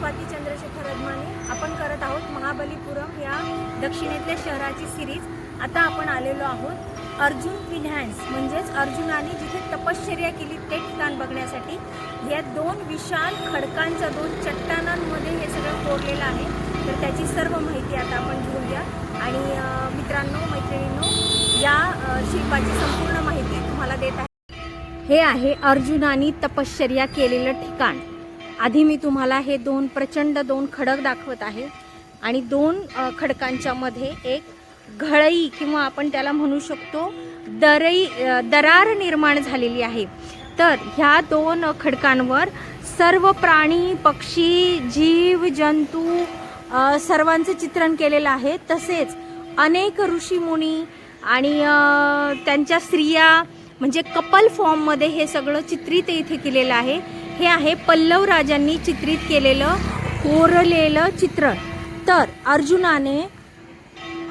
स्वाती चंद्रशेखर रदमाने आपण करत आहोत महाबलीपुरम या दक्षिणेतल्या शहराची सिरीज. आता आपण आलेलो आहोत अर्जुन फिनहॅन्स म्हणजेच अर्जुनाने जिथे तपश्चर्या केली ते ठिकाण बघण्यासाठी. या दोन विशाल खडकांच्या दोन चट्टानांमध्ये हे सगळं कोरलेलं आहे. तर त्याची सर्व माहिती आता आपण घेऊया. आणि मित्रांनो मैत्रिणींनो या शिल्पाची संपूर्ण माहिती तुम्हाला देत आहे. हे आहे अर्जुनानी तपश्चर्या केलेलं ठिकाण. आधी मी तुम्हाला हे दोन प्रचंड दोन खडक दाखवत आहे. आणि दोन खडकांच्या मध्ये एक घळई किंवा आपण त्याला म्हणू शकतो दरई दरार निर्माण झालेली आहे. तर ह्या दोन खडकांवर सर्व प्राणी पक्षी जीव जंतू सर्वांचं चित्रण केलेलं आहे. तसेच अनेक ऋषीमुनी आणि त्यांच्या स्त्रिया म्हणजे कपल फॉर्ममध्ये हे सगळं चित्रित इथे केलेलं आहे. हे आहे पल्लव राजांनी चित्रित केलेलं कोरलेलं चित्रण. तर अर्जुनाने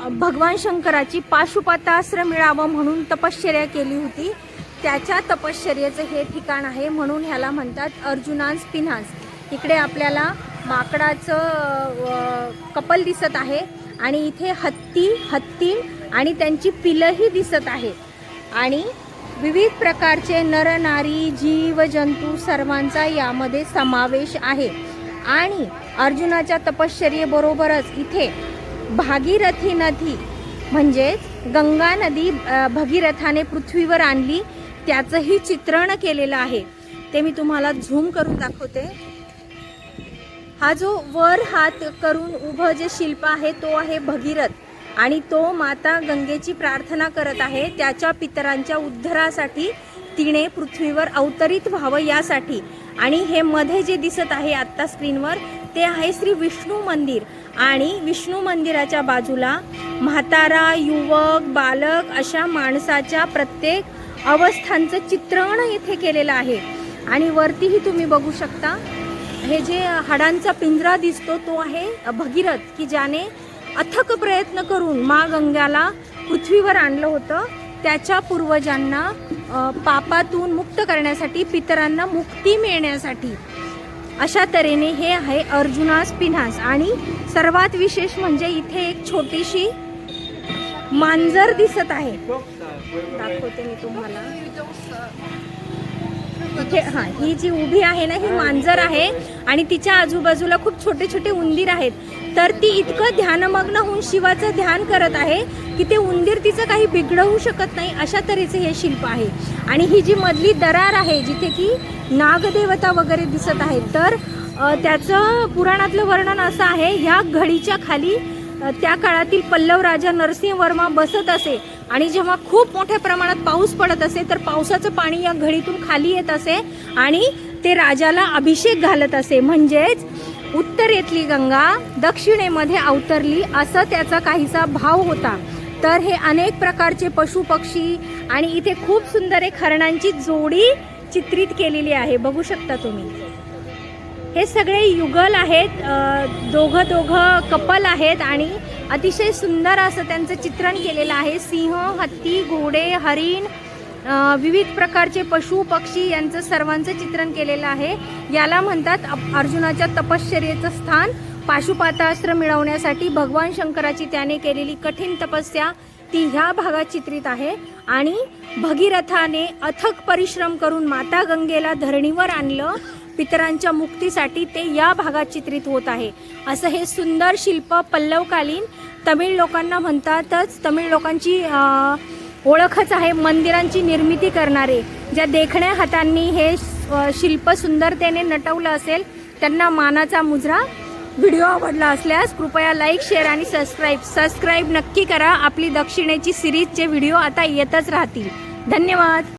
भगवान शंकराची पाशुपतास्त्र मिळावं म्हणून तपश्चर्या केली होती. त्याच्या तपश्चर्याचं हे ठिकाण आहे म्हणून ह्याला म्हणतात अर्जुनांस पिन्हान्स इकडे आपल्याला माकडाचं कपल दिसत आहे आणि इथे हत्ती हत्ती आणि त्यांची पिलंही दिसत आहे. आणि विविध प्रकारचे नरनारी जीव जंतू सर्वांचा यामध्ये समावेश आहे. आणि अर्जुनाच्या तपश्चर्येबरोबरच इथे भागीरथी नदी म्हणजेच गंगा नदी भगीरथाने पृथ्वीवर आणली त्याचंही चित्रण केलेलं आहे. ते मी तुम्हाला झूम करून दाखवते. हा जो वर हात करून उभं जे शिल्प आहे तो आहे भगीरथ. आणि तो माता गंगेची प्रार्थना करत आहे त्याच्या पितरांच्या उद्धारासाठी तिने पृथ्वीवर अवतरित व्हावं यासाठी. आणि हे मध्ये जे दिसत आहे आत्ता स्क्रीनवर ते आहे श्री विष्णू मंदिर. आणि विष्णू मंदिराच्या बाजूला म्हातारा युवक बालक अशा माणसाच्या प्रत्येक अवस्थांचं चित्रण येथे केलेलं आहे. आणि वरतीही तुम्ही बघू शकता. हे जे हाडांचा पिंजरा दिसतो तो आहे भगीरथ की ज्याने अथक प्रयत्न करून मा गंगाला पृथ्वीवर आणलं होतं. त्याच्या पूर्वजांना पापातून मुक्त करण्यासाठी पितरांना मुक्ती मिळण्यासाठी. अशा तऱ्हेने हे आहे अर्जुनास पिन्हास. आणि सर्वात विशेष म्हणजे इथे एक छोटीशी मांजर दिसत आहे. दाखवते मी तुम्हाला. इथे हा ही जी उभी आहे ना ही मांजर आहे आणि तिच्या आजूबाजूला खूप छोटे छोटे उंदीर आहेत. तर ती इतकं ध्यानमग्न होऊन शिवाचं ध्यान करत आहे की ते उंदीर तिचं काही बिघडवू शकत नाही अशा तऱ्हेचे हे शिल्प आहे. आणि ही जी मधली दरार आहे जिथे की नागदेवता वगैरे दिसत आहे तर त्याचं पुराणातलं वर्णन असं आहे ह्या घडीच्या खाली त्या काळातील पल्लव राजा नरसिंह वर्मा बसत असे. आणि जेव्हा खूप मोठ्या प्रमाणात पाऊस पडत असे तर पावसाचं पाणी या घडीतून खाली येत असे आणि ते राजाला अभिषेक घालत असे. म्हणजेच उत्तरेतली गंगा दक्षिणेमध्ये अवतरली असं त्याचा काहीसा भाव होता. तर हे अनेक प्रकारचे पशु पक्षी आणि इथे खूप सुंदर एक हरणांची जोडी चित्रित केलेली आहे. बघू शकता तुम्ही. हे सगळे युगल आहेत दोघं दोघं कपल आहेत आणि अतिशय सुंदर असं त्यांचं चित्रण केलेलं आहे. सिंह हत्ती घोडे हरिण विविध प्रकारचे पशु पक्षी यांचं सर्वांचं चित्रण केलेलं आहे. याला म्हणतात अर्जुनाच्या तपश्चर्येचं स्थान. पाशुपातास्त्र मिळवण्यासाठी भगवान शंकराची त्याने केलेली कठीण तपस्या ती ह्या भागात चित्रित आहे. आणि भगीरथाने अथक परिश्रम करून माता गंगेला धरणीवर आणलं. पितरांच्या मुक्तीसाठी ते या भागात चित्रित होत आहे. असं हे सुंदर शिल्प पल्लवकालीन तमिळ लोकांना म्हणतातच तमिळ लोकांची ओळखच आहे मंदिरांची निर्मिती करणारे. ज्या देखण्या हातांनी हे शिल्प सुंदरतेने नटवलं असेल त्यांना मानाचा मुजरा व्हिडिओ आवडला असल्यास कृपया लाईक शेअर आणि सबस्क्राईब. सबस्क्राईब नक्की करा. आपली दक्षिणेची सिरीजचे व्हिडिओ आता येतच राहतील. धन्यवाद.